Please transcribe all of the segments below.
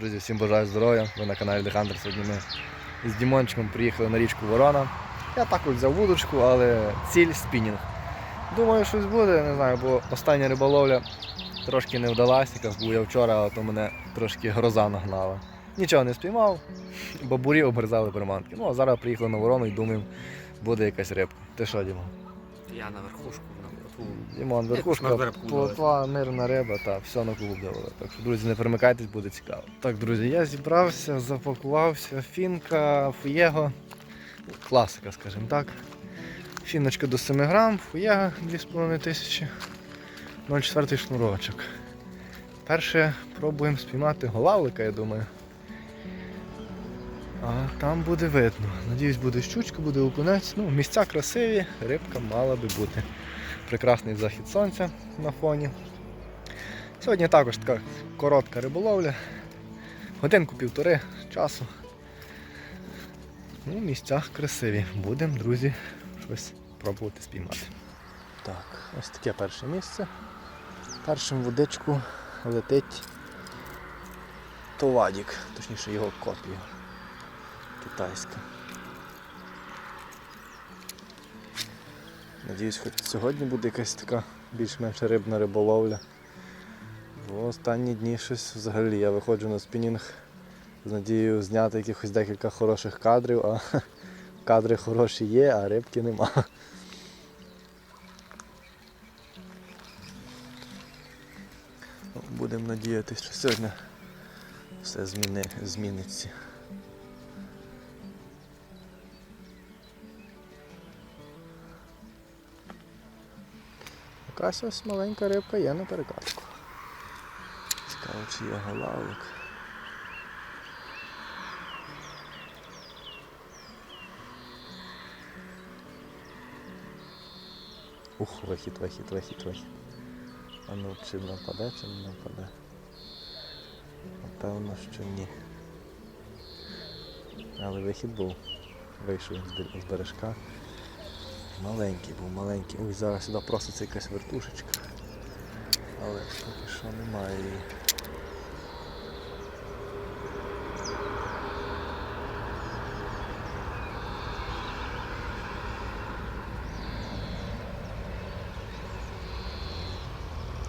Друзі, всім бажаю здоров'я. Ви на каналі Дехантер. Сьогодні ми з Дімончиком приїхали на річку Ворона. Я також взяв вудочку, але ціль спінінг. Думаю, щось буде, не знаю, бо остання риболовля трошки не вдалася, якраз був я вчора, а то мене трошки гроза нагнала. Нічого не спіймав, бабурі обрізали приманки. Ну а зараз приїхали на ворону і думаємо, буде якась рибка. Ти що, Діма? Я на верхушку. Дімон, верхушка, плотва, мирна риба, та все на клуб давали. Так що, друзі, не перемикайтесь, буде цікаво. Так, друзі, я зібрався, запакувався. Фінка, фуєго. Класика, скажімо так. Фіночка до 7 грам, фуєго 2,5 тисячі. 0,4 шнурочок. Перше пробуємо спіймати голавлика, я думаю. А там буде видно. Надіюсь, буде щучка, буде окунець. Ну, місця красиві, рибка мала би бути прекрасний захід сонця на фоні. Сьогодні також така коротка риболовля. Годинку-півтори часу. Ну, місця красиві. Будемо, друзі, щось пробувати спіймати. Так, ось таке перше місце. Першим водичку летить Товадік, точніше його копія китайська. Надіюсь, хоч сьогодні буде якась така більш-менш рибна риболовля. Бо останні дні щось взагалі я виходжу на спінінг з надією зняти якихось декілька хороших кадрів, а кадри хороші є, а рибки нема. Ну, Будемо надіятися, що сьогодні все зміни, зміниться. Якась ось маленька рибка є на перекатку. Цікаво, чи є голавлик. Ух, вихід, вихід, вихід, вихід. А ну чи нападе, чи не нападе? Напевно, що ні. Але вихід був. Вийшов з бережка. Маленький був, маленький. Ой, зараз сюди проситься якась вертушечка. Але поки що немає її.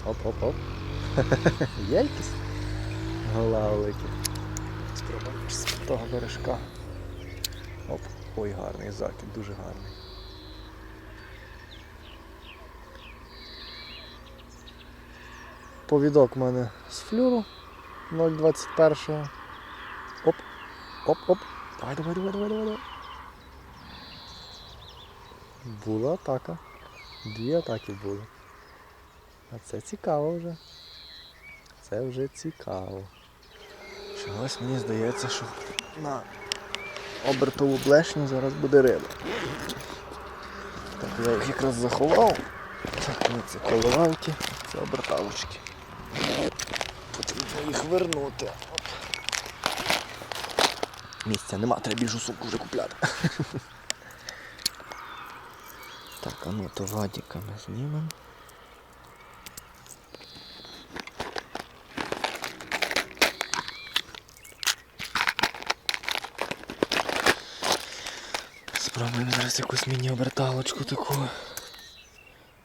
Оп-оп-оп. Є якісь голавлики. Спробуємо з того бережка. Оп, ой, гарний закид, дуже гарний. Повідок в мене з флюру 0,21. Оп, оп, оп. Давай, давай, давай, давай, давай. Була атака. Дві атаки були. А це цікаво вже. Це вже цікаво. Чогось мені здається, що на обертову блешню зараз буде риба. Так, я їх якраз заховав. Так, це коливалки, це оберталочки. Їх вернути. Місця нема, треба більшу сумку вже купляти. Так, а ну то вадіка ми знімемо. Спробуємо зараз якусь міні-оберталочку таку.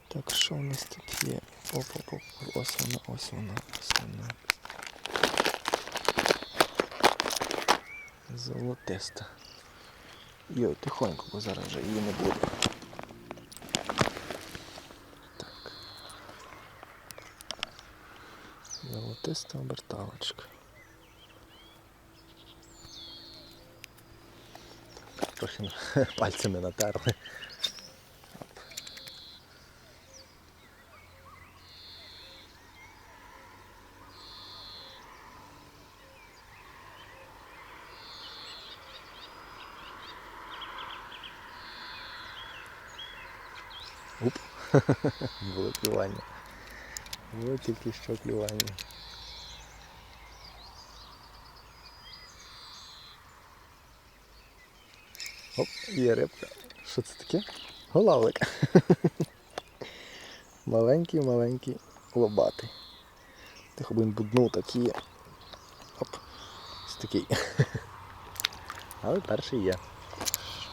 Так, що в нас тут є? Оп-оп-оп. Ось вона, ось вона, ось вона. Золотиста. Йой, тихонько, бо зараз вже її не буде. Так. Золотиста оберталочка. Трохи пальцями натерли. Було клювання. Було тільки що клювання. Оп, є рибка. Що це таке? Голавлик. маленький, маленький, лобатий. Тихо б він буднув такі. Оп. ось такий. Але перший є.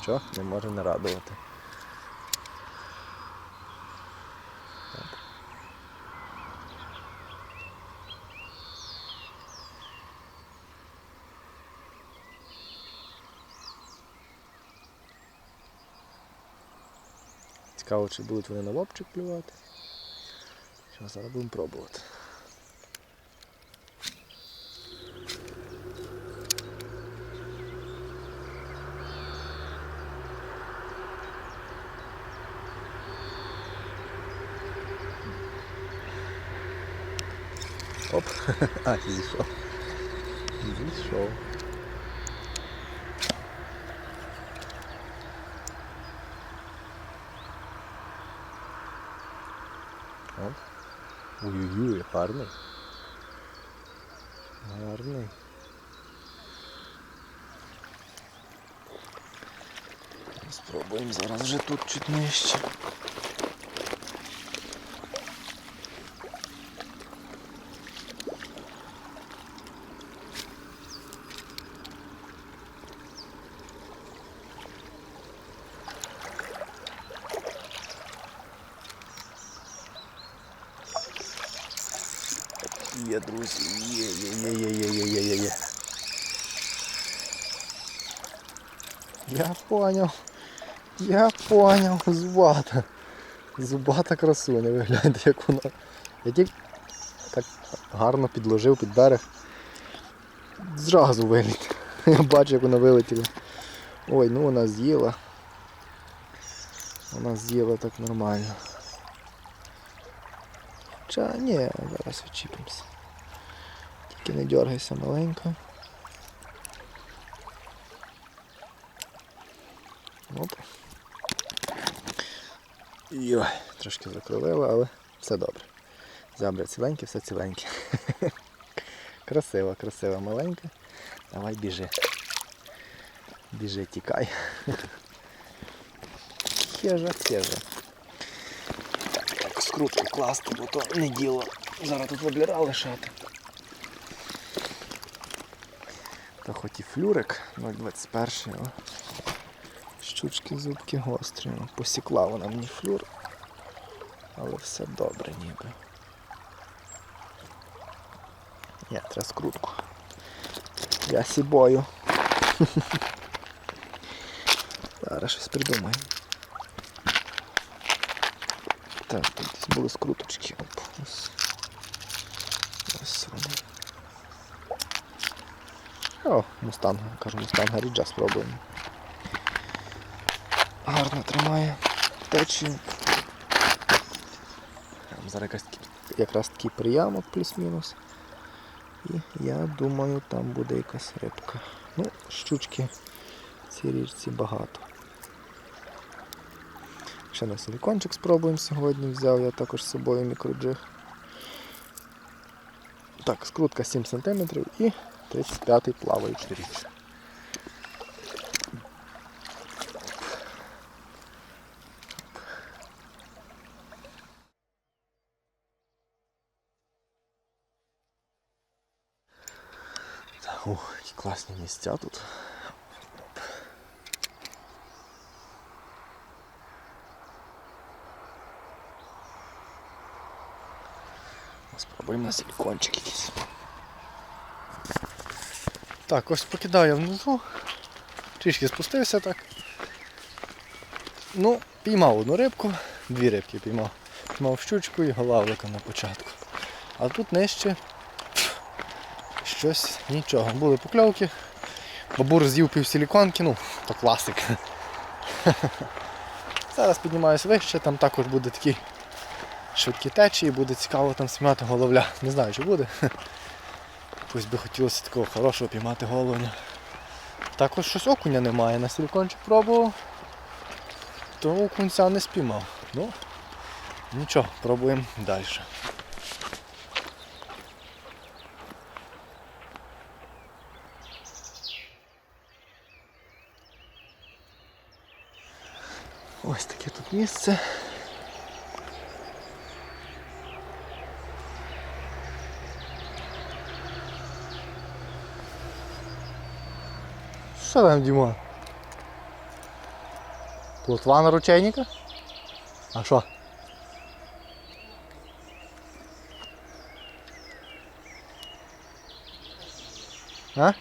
Що не може не Цікаво, чи будуть вони на лобчик плювати. Що зараз будемо пробувати. Оп, а, зійшов. Зійшов. No. Ujujuj, farny. Ładny. Spróbujmy zaraz, że tu odczyt mieści. Поняв, зубата. Зубата красуня, ви гляньте, як вона. Я тільки так гарно підложив під берег. Зразу виліт. Я бачу, як вона вилетіла. Ой, ну вона з'їла. Вона з'їла так нормально. Хоча ні, зараз відчіпимося. Тільки не дергайся маленько. Оп. Йой, трошки закровила, але все добре. Зябра ціленьке, все ціленьке. красива, красива маленька. Давай біжи. Біжи, тікай. Хежа, хежа. Так, так, скрутку класти, бо то не діло. Зараз тут воблера лишати. Та хоч і флюрик 0,21, але щучки зубки гострі. Ну, Посікла вона мені флюр. Але все добре ніби. Ні, треба скрутку. Я сібою. Зараз щось придумаємо. Так, тут були скруточки. Оп, ось. Ось вони. О, мустанг, кажу, мустанга ріджа спробуємо. Гарно тримає течію. Там Зараз якась, якраз такий приямок плюс-мінус. І я думаю, там буде якась рибка. Ну, щучки в цій річці багато. Ще на силікончик спробуємо сьогодні. Взяв я також з собою мікроджиг. Так, скрутка 7 см і 35-й плаваючий річ. Так, Ух, які класні місця тут. Спробуємо на силікончик якийсь. Так, ось покидаю внизу. Трішки спустився так. Ну, піймав одну рибку, дві рибки піймав. Піймав щучку і голавлика на початку. А тут нижче щось нічого. Були покльовки. Бабур з'їв пів силіконки, ну, то класик. Зараз піднімаюся вище, там також буде такий швидкі течії, буде цікаво там сміяти головля. Не знаю, чи буде. Якось би хотілося такого хорошого піймати головня. Також щось окуня немає, на силікончик пробував, то окунця не спіймав. Ну, нічого, пробуємо далі. Ось таке тут місце. що там, Дімон? Плотва на ручейника? А що? А?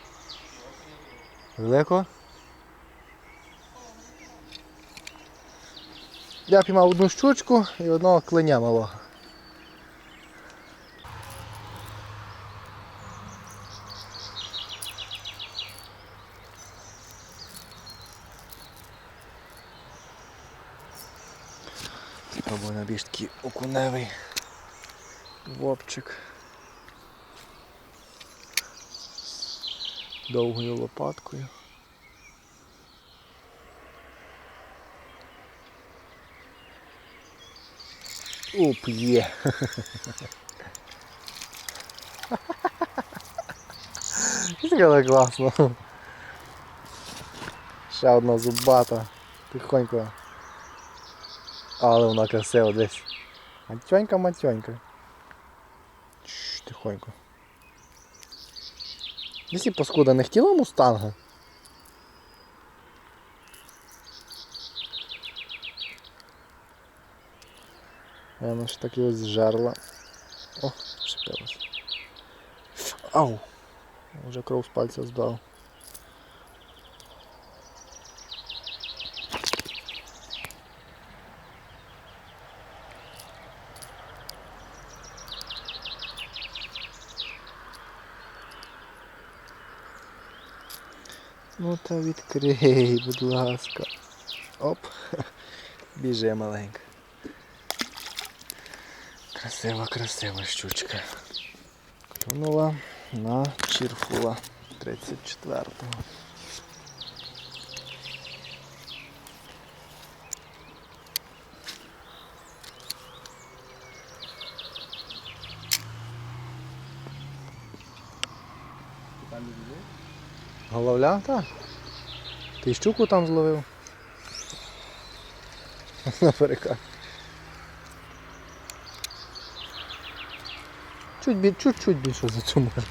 Велико? Я піймав одну щучку і одного клиня малого. Спробую на такий окуневий вопчик. Довгою лопаткою. Оп, є. Це класно. Ще одна зубата. Тихонько. Але вона красива десь. Матьонька, матьонька. Тихонько. Десь і паскуда не хотіла мустанга? Вона ж так його зжерла. О, вшипилась. Ау! Вже кров з пальця здав. Ну та відкрий, будь ласка. Оп. Біже маленька. Красива, красива щучка. Клюнула на чірфула 34-го. Головля? Так. Ти щуку там зловив? Наперека. Чуть, чуть-чуть більше за цю може.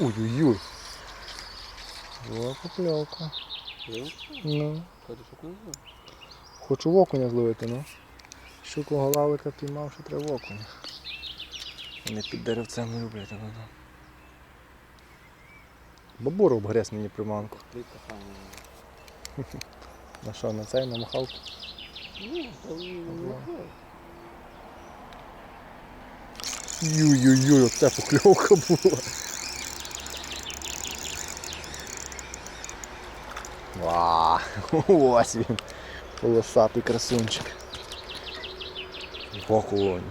Ой-ой-ой. Була покльовка. Ну. Хочу в окуня зловити, ну. Щуку голавика піймав, що треба в окуня. Вони під деревцем не люблять, але ну. Бабуру обгрес мені приманку. На що, на цей, на махалку? Ю-ю-ю, оце покльовка була. Ва, ось він. Полосатий красунчик. Окунь.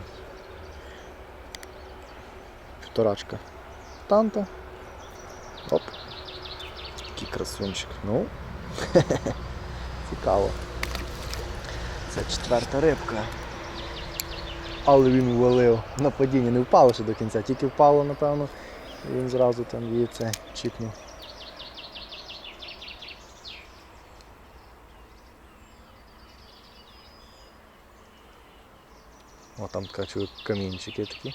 Півторачка. Танта. Оп. Такий красунчик. Ну. Цікаво. Це четверта рибка. Але він ввалив. На падіння не впало ще до кінця, тільки впало, напевно, і він зразу там її це чіпнув. О, там така чую камінчики такі.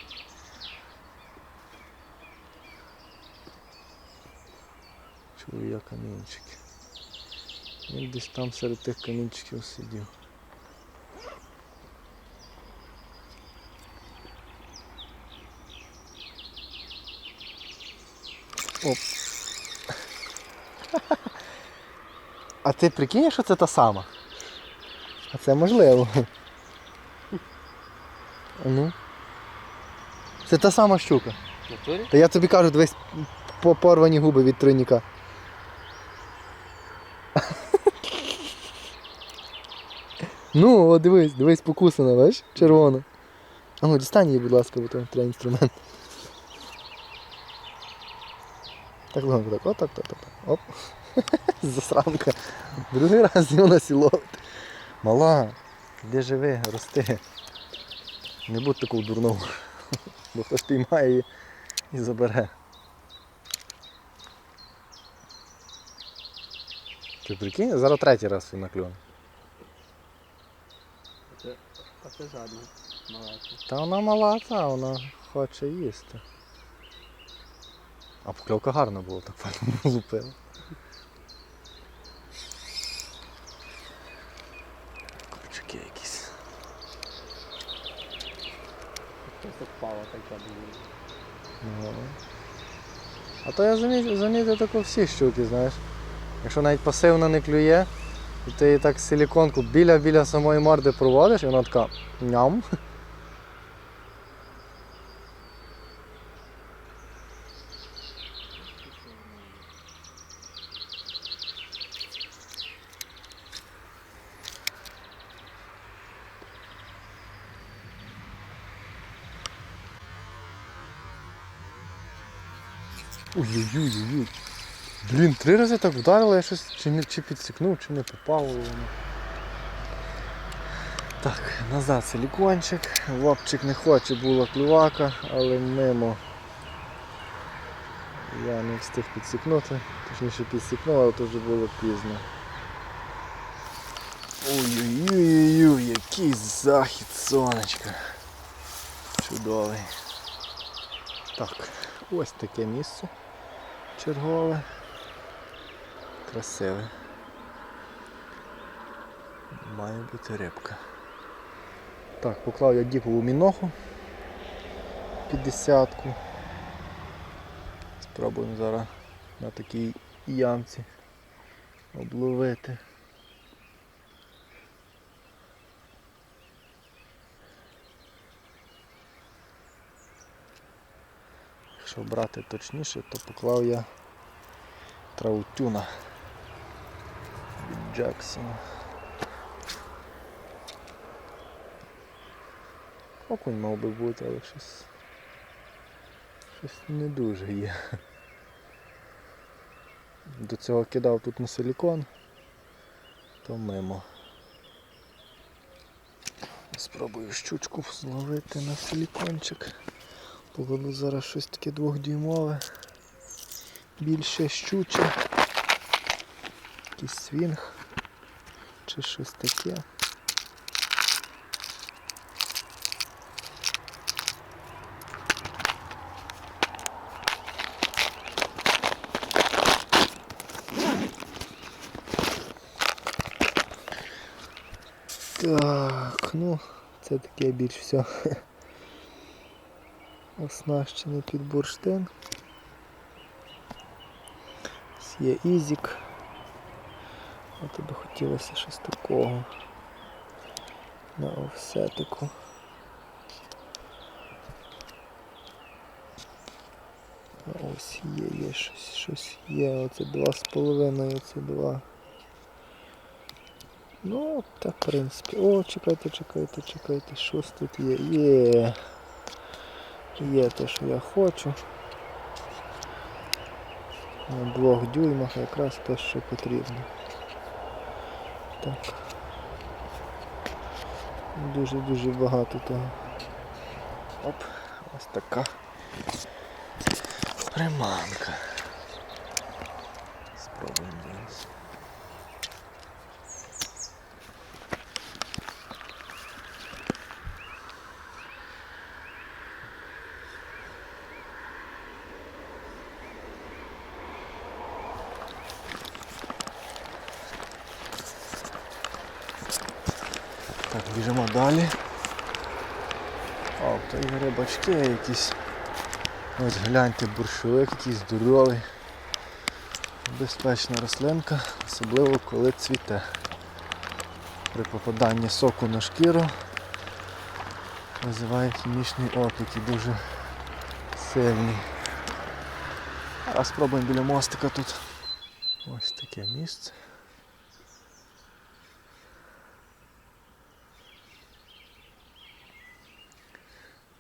Чую я камінчики. Він десь там серед тих камінчиків сидів. Оп. А ти прикинь, що це та сама? А це можливо. Ну. Це та сама щука. Натурі? Та я тобі кажу, дивись по- порвані губи від тройніка. Ну, о, дивись, дивись, покусана, бачиш? Червона. А ну, дістань її, будь ласка, бо то треба інструмент. Так легонько, так, отак, так, так, так. Оп. Засранка. Другий раз вона сіловить. Мала, де живи, рости. Не будь такою дурною. Бо хтось піймає її і забере. Ти прикинь, зараз третій раз він наклюне. А це жадно. Маленький. Та вона мала, та вона хоче їсти. А покльовка гарна була, так файно лупила. Курчаки якісь. Просто впала така була. Ну. А то я замітив, замітив таку всі щуки, знаєш. Якщо навіть пасивно не клює, і ти так силіконку біля-біля самої морди проводиш, і вона така ням. Ой-ой-ой-ой. Блін, три рази так вдарило, я щось чи, не, чи підсікнув, чи не попав. воно. Так, назад силікончик. Лапчик не хоче, була клювака, але мимо. Я не встиг підсікнути, точніше підсікнув, але то вже було пізно. Ой-ой-ой, який захід сонечка. Чудовий. Так, ось таке місце чергове. Красиве. Має бути рибка. Так, поклав я діпову міноху 50-ку. Спробуємо зараз на такій ямці обловити. Якщо брати точніше, то поклав я траутюна від Джексона. Окунь мав би бути, але щось, щось не дуже є. До цього кидав тут на силікон, то мимо. Спробую щучку зловити на силікончик. Погоду зараз щось таке двохдюймове. Більше щуче. Якийсь свінг чи щось таке. Так, ну, це таке більш все оснащений під бурштин. Ось Є ізік. А тобі хотілося щось такого на офсетику. Ось є, є щось, щось є. Оце два з половиною, оце два. Ну, так, в принципі. О, чекайте, чекайте, чекайте, щось тут є. Є. Є те, що я хочу. На двох дюймах якраз те, що потрібно. Так. Дуже-дуже багато того. Оп, ось така приманка. Спробуємо зараз. Так, біжимо далі. О, і рибачки якісь. Ось гляньте, буршовик якийсь здоровий. Безпечна рослинка, особливо коли цвіте. При попаданні соку на шкіру визиває хімічний опік і дуже сильний. Зараз спробуємо біля мостика тут. Ось таке місце.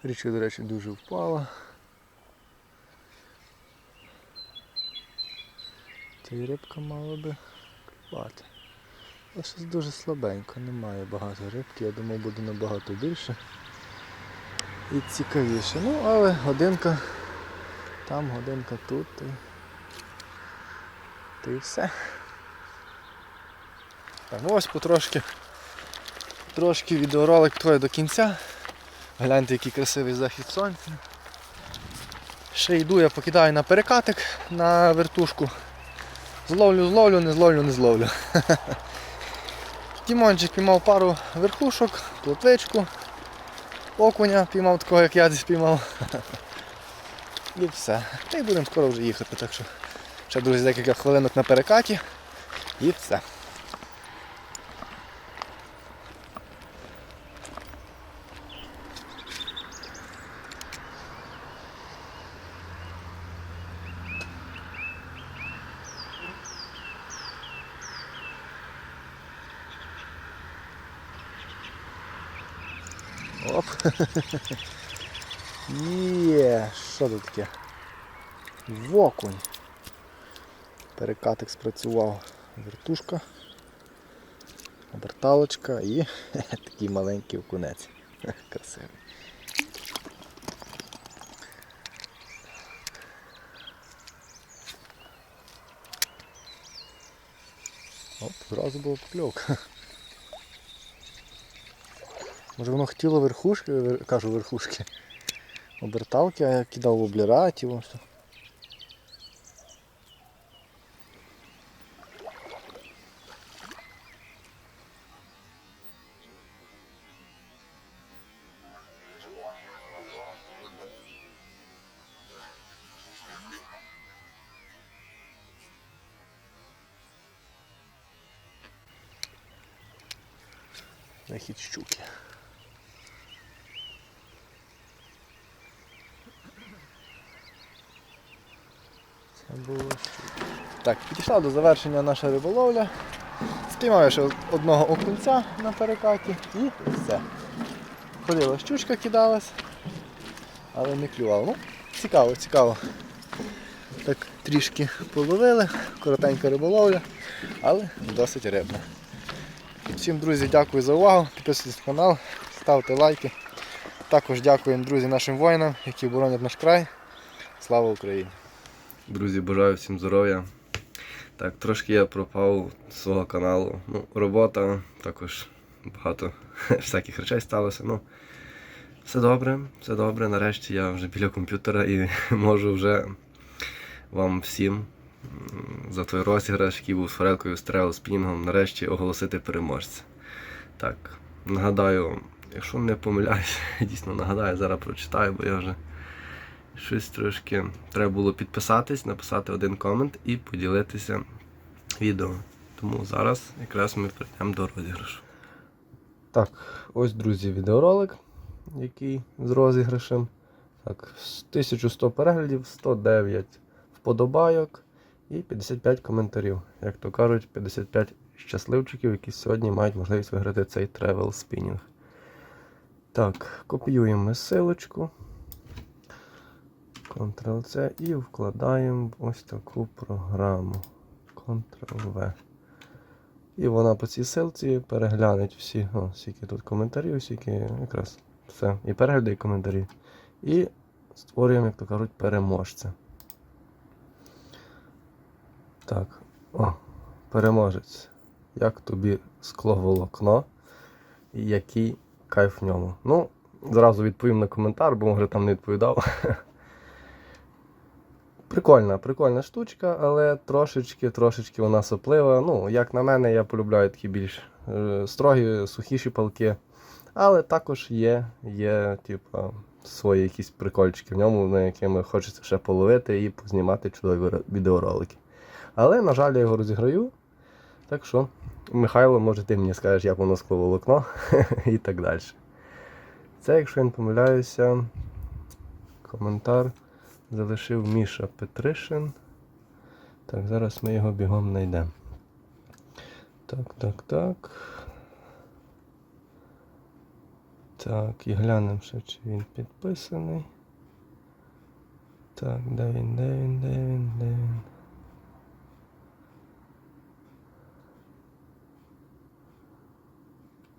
Річка, до речі, дуже впала. Та й рибка мала би клювати. Але щось дуже слабенько, немає багато рибки, я думав буде набагато більше і цікавіше. Ну, але годинка там, годинка тут і, та і все. Так, ну ось потрошки трошки відеоролик твоє до кінця. Гляньте, який красивий захід сонця. Ще йду, я покидаю на перекатик на вертушку. Зловлю, зловлю, не зловлю, не зловлю. Дімончик піймав пару верхушок, плотвичку, окуня піймав такого, як я десь піймав. І все. Та й будемо скоро вже їхати, так що ще, друзі, декілька хвилинок на перекаті і все. Оп. Є, що тут таке? Вокунь. Перекатик спрацював. Вертушка, оберталочка і такий маленький окунець. Красивий. Оп, зразу була покльовка. Може воно хотіло верхушки, кажу верхушки. Оберталки, а я кидав обліратів. ось. Захід щуки. Це було щука. Так, підійшла до завершення наша риболовля. Спіймав ще одного окунця на перекаті і все. Ходила щучка кидалась, але не клювала. Ну, цікаво, цікаво. Так трішки половили, коротенька риболовля, але досить рибна. Всім, друзі, дякую за увагу. Підписуйтесь на канал, ставте лайки. Також дякуємо, друзі, нашим воїнам, які боронять наш край. Слава Україні! Друзі, бажаю всім здоров'я. Так, трошки я пропав з свого каналу. Ну, робота, також багато всяких речей сталося. Ну, все добре, все добре. Нарешті я вже біля комп'ютера і можу вже вам всім за той розіграш, який був з форелкою, стрел, спінгом, нарешті оголосити переможця. Так, нагадаю, якщо не помиляюсь, дійсно нагадаю, зараз прочитаю, бо я вже щось трошки треба було підписатись, написати один комент і поділитися відео. Тому зараз якраз ми прийдемо до розіграшу. Так, ось, друзі, відеоролик, який з розіграшем. Так, 1100 переглядів, 109 вподобайок і 55 коментарів. Як то кажуть, 55 щасливчиків, які сьогодні мають можливість виграти цей тревел спінінг. Так, копіюємо силочку. Ctrl-C і вкладаємо ось таку програму. Ctrl-V. І вона по цій силці переглянеть всі, о, скільки тут коментарів, скільки якраз все. І перегляди, і коментарі. І створюємо, як то кажуть, переможця. Так, о, переможець. Як тобі скловолокно і який кайф в ньому. Ну, зразу відповім на коментар, бо може там не відповідав. Прикольна, прикольна штучка, але трошечки, трошечки вона соплива. Ну, як на мене, я полюбляю такі більш е, строгі, сухіші палки. Але також є, є типу, свої якісь прикольчики в ньому, на якими хочеться ще половити і познімати чудові відеоролики. Але, на жаль, я його розіграю. Так що, Михайло, може ти мені скажеш, як воно скло волокно і так далі. Це, якщо я не помиляюся, коментар залишив Міша Петришин. Так, зараз ми його бігом знайдемо. Так, так, так. Так, і глянемо ще, чи він підписаний. Так, де він, де він, де він, де він.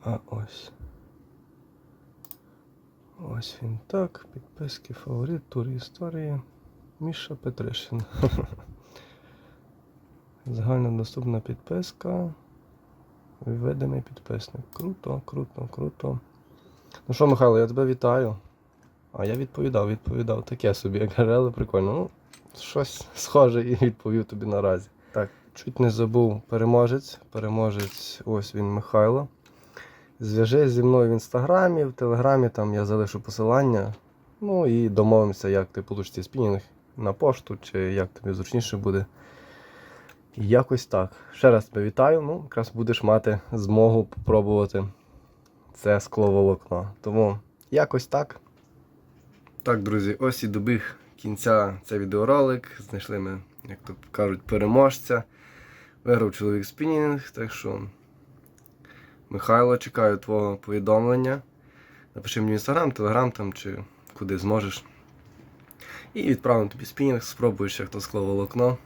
А ось. Ось він так. Підписки, фаворит, тур історії. Міша Петришин. Загальнодоступна підписка. Введений підписник. Круто, круто, круто. Ну що, Михайло, я тебе вітаю. А я відповідав, відповідав. Таке собі, як але прикольно. Ну, щось схоже і відповів тобі наразі. Так, чуть не забув переможець. Переможець, ось він Михайло. Зв'яжись зі мною в інстаграмі, в телеграмі, там я залишу посилання. Ну і домовимося, як ти получиш цей спінінг на пошту, чи як тобі зручніше буде. Якось так. Ще раз тебе вітаю. Ну, якраз будеш мати змогу попробувати це скловолокно. Тому якось так. Так, друзі, ось і добіг кінця цей відеоролик. Знайшли ми, як то кажуть, переможця. Виграв чоловік спінінг, так що. Михайло, чекаю твого повідомлення. Напиши мені в інстаграм, телеграм там чи куди зможеш. І відправимо тобі спінінг, спробуєш, як то скло волокно.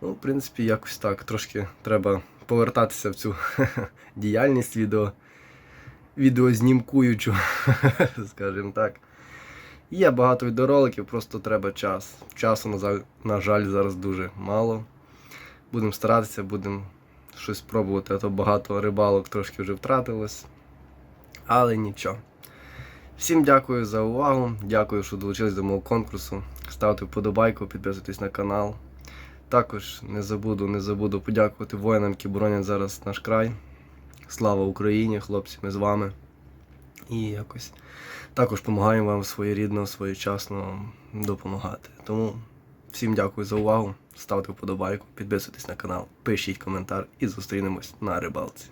Ну, в принципі, якось так. Трошки треба повертатися в цю діяльність відео, відеознімкуючу, скажімо так. Є багато відеороликів, просто треба час. Часу, на жаль, зараз дуже мало. Будемо старатися, будемо щось пробувати, а то багато рибалок трошки вже втратилось. Але нічого. Всім дякую за увагу. Дякую, що долучились до мого конкурсу. Ставте вподобайку, підписуйтесь на канал. Також не забуду, не забуду подякувати воїнам, які боронять зараз наш край. Слава Україні, хлопці, ми з вами. І якось також допомагаємо вам своєрідно, своєчасно допомагати. Тому всім дякую за увагу. Ставте вподобайку, підписуйтесь на канал, пишіть коментар і зустрінемось на рибалці.